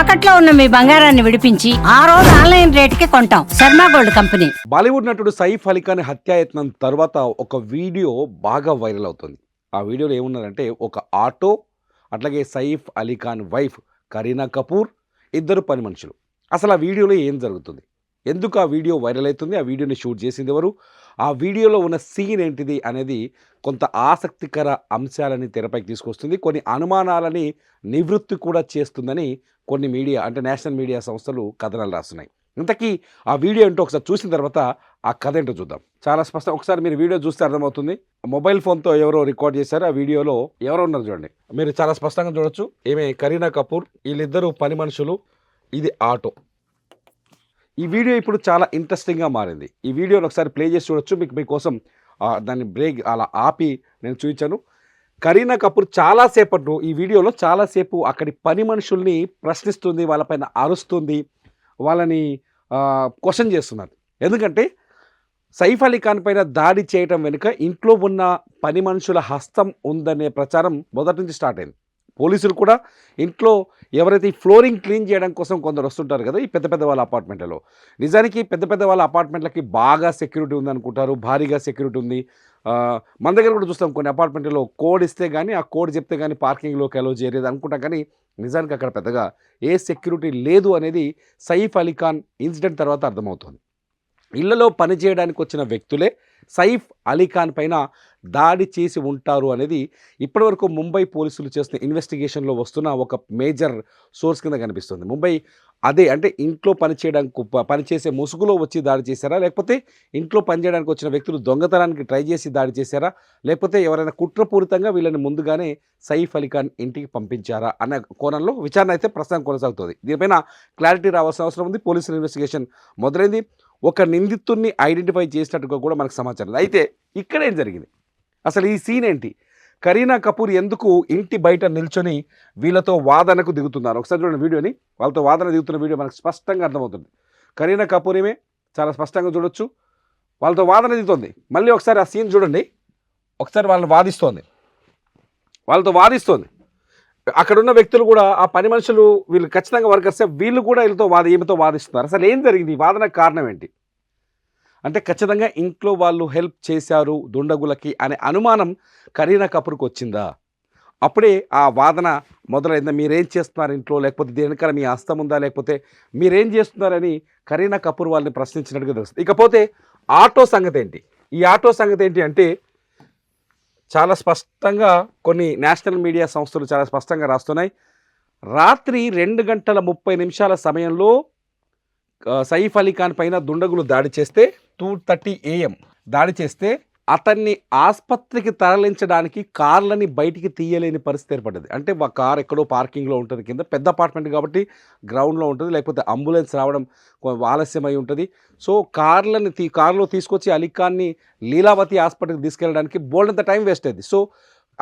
తాకట్లో ఉన్న మీ బంగారాన్ని విడిపించి ఆ రోజు ఆన్లైన్ రేటుకి కొంటాం. Sharma gold company. బాలీవుడ్ నటుడు సైఫ్ అలీ ఖాన్ హత్యాయత్నం తర్వాత ఒక వీడియో బాగా వైరల్ అవుతుంది. ఆ వీడియోలో ఏమున్నదంటే ఒక ఆటో అట్లాగే సైఫ్ అలీ ఖాన్ వైఫ్ కరీనా కపూర్ ఇద్దరు పని మనుషులు. అసలు ఆ వీడియోలో ఏం జరుగుతుంది? ఎందుకు ఆ వీడియో వైరల్ అవుతుంది? ఆ వీడియోని షూట్ చేసింది ఎవరు? ఆ వీడియోలో ఉన్న సీన్ ఏంటిది అనేది కొంత ఆసక్తికర అంశాలని తెరపైకి తీసుకొస్తుంది. కొన్ని అనుమానాలని నివృత్తి కూడా చేస్తుందని కొన్ని మీడియా అంటే నేషనల్ మీడియా సంస్థలు కథనాలు రాస్తున్నాయి. ఇంతకీ ఆ వీడియో ఏంటో ఒకసారి చూసిన తర్వాత ఆ కథ ఏంటో చూద్దాం. చాలా స్పష్టం. ఒకసారి మీరు వీడియో చూస్తే అర్థమవుతుంది. మొబైల్ ఫోన్తో ఎవరో రికార్డ్ చేశారు. ఆ వీడియోలో ఎవరో ఉన్నారు చూడండి. మీరు చాలా స్పష్టంగా చూడొచ్చు. ఏమే కరీనా కపూర్. వీళ్ళిద్దరూ పని మనుషులు. ఇది ఆటో. ఈ వీడియో ఇప్పుడు చాలా ఇంట్రెస్టింగ్గా మారింది. ఈ వీడియోని ఒకసారి ప్లే చేసి చూడొచ్చు. మీకు మీకోసం దాన్ని బ్రేక్ అలా ఆపి నేను చూపించాను. కరీనా కపూర్ చాలాసేపట్లో ఈ వీడియోలో చాలాసేపు అక్కడి పని మనుషుల్ని ప్రశ్నిస్తుంది వాళ్ళపైన అరుస్తుంది వాళ్ళని క్వశ్చన్ చేస్తున్నారు. ఎందుకంటే సైఫ్ అలీ ఖాన్ పైన దాడి చేయటం వెనుక ఇంట్లో ఉన్న పని మనుషుల హస్తం ఉందనే ప్రచారం మొదటి నుంచి స్టార్ట్ అయింది. పోలీసులు కూడా ఇంట్లో ఎవరైతే ఈ ఫ్లోరింగ్ క్లీన్ చేయడం కోసం కొందరు వస్తుంటారు కదా ఈ పెద్ద పెద్ద వాళ్ళ అపార్ట్మెంట్లలో. నిజానికి పెద్ద పెద్ద వాళ్ళ అపార్ట్మెంట్లకి బాగా సెక్యూరిటీ ఉంది అనుకుంటారు భారీగా సెక్యూరిటీ ఉంది. మన దగ్గర కూడా చూస్తాం కొన్ని అపార్ట్మెంట్లలో కోడ్ ఇస్తే కానీ ఆ కోడ్ చెప్తే కానీ పార్కింగ్లోకి అలో చేయలేదు అనుకుంటాం కానీ నిజానికి అక్కడ పెద్దగా ఏ సెక్యూరిటీ లేదు అనేది సైఫ్ అలీ ఖాన్ ఇన్సిడెంట్ తర్వాత అర్థమవుతుంది. ఇళ్ళలో పనిచేయడానికి వచ్చిన వ్యక్తులే సైఫ్ అలీఖాన్ పైన దాడి చేసి ఉంటారు అనేది ఇప్పటివరకు ముంబై పోలీసులు చేసిన ఇన్వెస్టిగేషన్లో వస్తున్న ఒక మేజర్ సోర్స్ కింద కనిపిస్తుంది. ముంబై అదే అంటే ఇంట్లో పనిచేయడానికి పనిచేసే ముసుగులో వచ్చి దాడి చేశారా? లేకపోతే ఇంట్లో పనిచేయడానికి వచ్చిన వ్యక్తులు దొంగతనానికి ట్రై చేసి దాడి చేశారా? లేకపోతే ఎవరైనా కుట్రపూరితంగా వీళ్ళని ముందుగానే సైఫ్ అలీఖాన్ ఇంటికి పంపించారా? అన్న కోణంలో విచారణ అయితే ప్రస్తుతం కొనసాగుతుంది. దీనిపైన క్లారిటీ రావాల్సిన అవసరం ఉంది. పోలీసుల ఇన్వెస్టిగేషన్ మొదలైంది. ఒక నిందితుడిని ఐడెంటిఫై చేసినట్టుగా కూడా మనకు సమాచారం అయితే ఇక్కడ ఏం జరిగింది? అసలు ఈ సీన్ ఏంటి? కరీనా కపూర్ ఎందుకు ఇంటి బయట నిల్చొని వీళ్ళతో వాదనకు దిగుతున్నారు? ఒకసారి చూడండి వీడియోని. వాళ్ళతో వాదన దిగుతున్న వీడియో మనకు స్పష్టంగా అర్థమవుతుంది. కరీనా కపూర్ ఏమే చాలా స్పష్టంగా చూడొచ్చు. వాళ్ళతో వాదన దిగుతుంది. మళ్ళీ ఒకసారి ఆ సీన్ చూడండి. ఒకసారి వాళ్ళని వాదిస్తోంది. వాళ్ళతో వాదిస్తోంది. అక్కడ ఉన్న వ్యక్తులు కూడా ఆ పని మనుషులు వీళ్ళు ఖచ్చితంగా వర్కర్సే వీళ్ళు కూడా వీళ్ళతో వాద ఈమెతో వాదిస్తున్నారు. అసలు ఏం జరిగింది? ఈ వాదనకు కారణం ఏంటి? అంటే ఖచ్చితంగా ఇంట్లో వాళ్ళు హెల్ప్ చేశారు దుండగులకి అనే అనుమానం కరీనా కపూర్కి వచ్చిందా? అప్పుడే ఆ వాదన మొదలైందా? మీరేం చేస్తున్నారు ఇంట్లో? లేకపోతే దేనికైనా మీ హస్తం ఉందా? లేకపోతే మీరేం చేస్తున్నారని కరీనా కపూర్ వాళ్ళని ప్రశ్నించినట్టుగా తెలుస్తుంది. ఇకపోతే ఆటో సంగతి ఏంటి? ఈ ఆటో సంగతి ఏంటి అంటే చాలా స్పష్టంగా కొన్ని నేషనల్ మీడియా సంస్థలు చాలా స్పష్టంగా రాస్తున్నాయి. రాత్రి రెండు గంటల ముప్పై నిమిషాల సమయంలో సైఫ్ అలీ ఖాన్ పైన దుండగులు దాడి చేస్తే టూ థర్టీ ఏఎం దాడి చేస్తే అతన్ని ఆసుపత్రికి తరలించడానికి కార్లని బయటికి తీయలేని పరిస్థితి ఏర్పడ్డది. అంటే ఆ కార్ ఎక్కడో పార్కింగ్లో ఉంటుంది కింద పెద్ద అపార్ట్మెంట్ కాబట్టి గ్రౌండ్లో ఉంటుంది లేకపోతే అంబులెన్స్ రావడం ఆలస్యమై ఉంటుంది. సో కార్లని తీ కార్లో తీసుకొచ్చి అలీఖాన్ని లీలావతి హాస్పిటల్కి తీసుకెళ్ళడానికి బోల్డంత టైం వేస్ట్ అయింది సో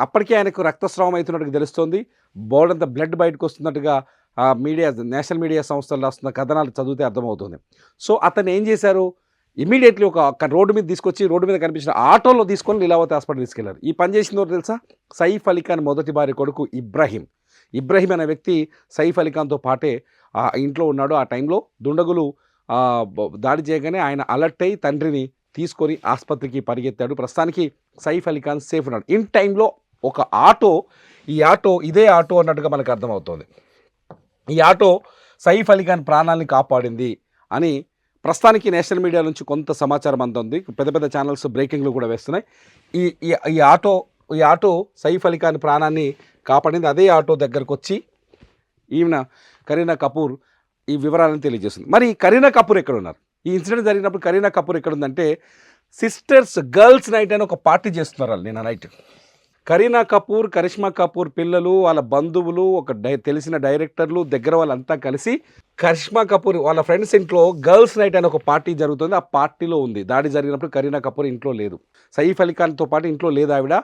అప్పటికే ఆయనకు రక్తస్రావం అవుతున్నట్టుగా తెలుస్తోంది. బోల్డంత బ్లడ్ బయటకు వస్తున్నట్టుగా మీడియా నేషనల్ మీడియా సంస్థలు రాస్తున్న కథనాలు చదివితే అర్థమవుతుంది. సో అతను ఏం చేశారు? ఇమీడియట్లీ ఒక రోడ్డు మీద తీసుకొచ్చి రోడ్డు మీద కనిపించిన ఆటోలో తీసుకొని లీలావతి హాస్పిటల్ తీసుకెళ్ళారు. ఈ పని చేసిన తెలుసా? సైఫ్ అలీ ఖాన్ మొదటి భార్య కొడుకు ఇబ్రాహీం. ఇబ్రాహీం అనే వ్యక్తి సైఫ్ అలీ ఖాన్తో పాటే ఆ ఇంట్లో ఉన్నాడు. ఆ టైంలో దుండగులు దాడి చేయగానే ఆయన అలర్ట్ అయి తండ్రిని తీసుకొని ఆసుపత్రికి పరిగెత్తాడు. ప్రస్తుతానికి సైఫ్ అలీ ఖాన్ సేఫ్ ఉన్నాడు. ఇన్ టైంలో ఒక ఆటో ఈ ఆటో ఇదే ఆటో అన్నట్టుగా మనకు అర్థమవుతోంది. ఈ ఆటో సైఫ్ అలీ ఖాన్ ప్రాణాలని కాపాడింది అని ప్రస్తుతానికి నేషనల్ మీడియా నుంచి కొంత సమాచారం అందుంది. పెద్ద పెద్ద ఛానల్స్ బ్రేకింగ్లు కూడా వేస్తున్నాయి. ఈ ఈ ఆటో ఈ ఆటో సైఫ్ అలీ ఖాన్ ప్రాణాన్ని కాపాడింది. అదే ఆటో దగ్గరకు వచ్చి ఈమెన కరీనా కపూర్ ఈ వివరాలను తెలియజేస్తుంది మరి కరీనా కపూర్ ఎక్కడ ఉన్నారు ఈ ఇన్సిడెంట్ జరిగినప్పుడు కరీనా కపూర్ ఎక్కడ ఉందంటే సిస్టర్స్ గర్ల్స్ నైట్ అని ఒక పార్టీ చేస్తున్నారు వాళ్ళు నిన్న నైట్. కరీనా కపూర్ కరిష్మా కపూర్ పిల్లలు వాళ్ళ బంధువులు ఒక డై తెలిసిన డైరెక్టర్లు దగ్గర వాళ్ళంతా కలిసి కరిష్మా కపూర్ వాళ్ళ ఫ్రెండ్స్ ఇంట్లో గర్ల్స్ నైట్ అని ఒక పార్టీ జరుగుతుంది. ఆ పార్టీలో ఉంది. దాడి జరిగినప్పుడు కరీనా కపూర్ ఇంట్లో లేదు. సయీఫ్ అలీ ఖాన్తో పాటు ఇంట్లో లేదు ఆవిడ.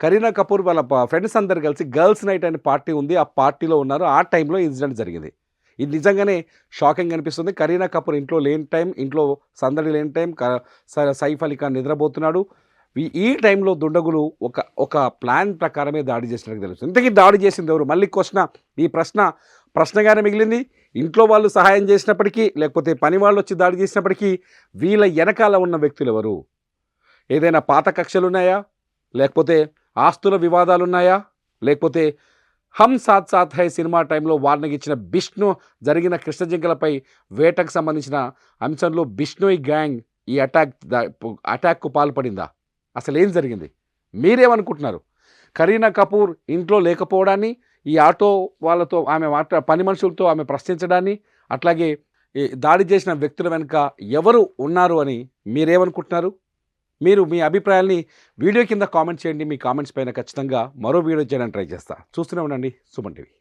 కరీనా కపూర్ వాళ్ళ ఫ్రెండ్స్ అందరు కలిసి గర్ల్స్ నైట్ అనే పార్టీ ఉంది. ఆ పార్టీలో ఉన్నారు. ఆ టైంలో ఇన్సిడెంట్ జరిగింది. ఇది నిజంగానే షాకింగ్ అనిపిస్తుంది. కరీనా కపూర్ ఇంట్లో లేని టైం ఇంట్లో సందడి లేని టైం సైఫ్ అలీ ఖాన్ నిద్రపోతున్నాడు. ఈ- టైంలో దుండగులు ఒక ఒక ప్లాన్ ప్రకారమే దాడి చేసినట్టు తెలుస్తుంది. ఇంతకీ దాడి చేసింది ఎవరు? మళ్ళీ క్వశ్చన ఈ ప్రశ్న ప్రశ్నగానే మిగిలింది. ఇంట్లో వాళ్ళు సహాయం చేసినప్పటికీ లేకపోతే పని వాళ్ళు వచ్చి దాడి చేసినప్పటికీ వీళ్ళ వెనకాల ఉన్న వ్యక్తులు ఎవరు? ఏదైనా పాత కక్షలు ఉన్నాయా లేకపోతే ఆస్తుల వివాదాలు ఉన్నాయా లేకపోతే హమ్ సాత్ సాత్ హై సినిమా టైంలో వార్నింగ్ ఇచ్చిన బిష్ణు జరిగిన కృష్ణ జింకలపై వేటకు సంబంధించిన అంశంలో బిష్ణోయ్ గ్యాంగ్ ఈ అటాక్ అటాక్కు పాల్పడిందా? అసలు ఏం జరిగింది? మీరేమనుకుంటున్నారు? కరీనా కపూర్ ఇంట్లో లేకపోవడాన్ని ఈ ఆటో వాళ్ళతో ఆమె మాట్లా పని మనుషులతో ఆమె ప్రశ్నించడాన్ని అట్లాగే ఈ దాడి చేసిన వ్యక్తుల వెనుక ఎవరు ఉన్నారు అని మీరేమనుకుంటున్నారు? మీరు మీ అభిప్రాయాల్ని వీడియో కింద కామెంట్ చేయండి. మీ కామెంట్స్ పైన ఖచ్చితంగా మరో వీడియో చేయడానికి ట్రై చేస్తా. చూస్తూనే ఉండండి. సుమన్ టీవీ.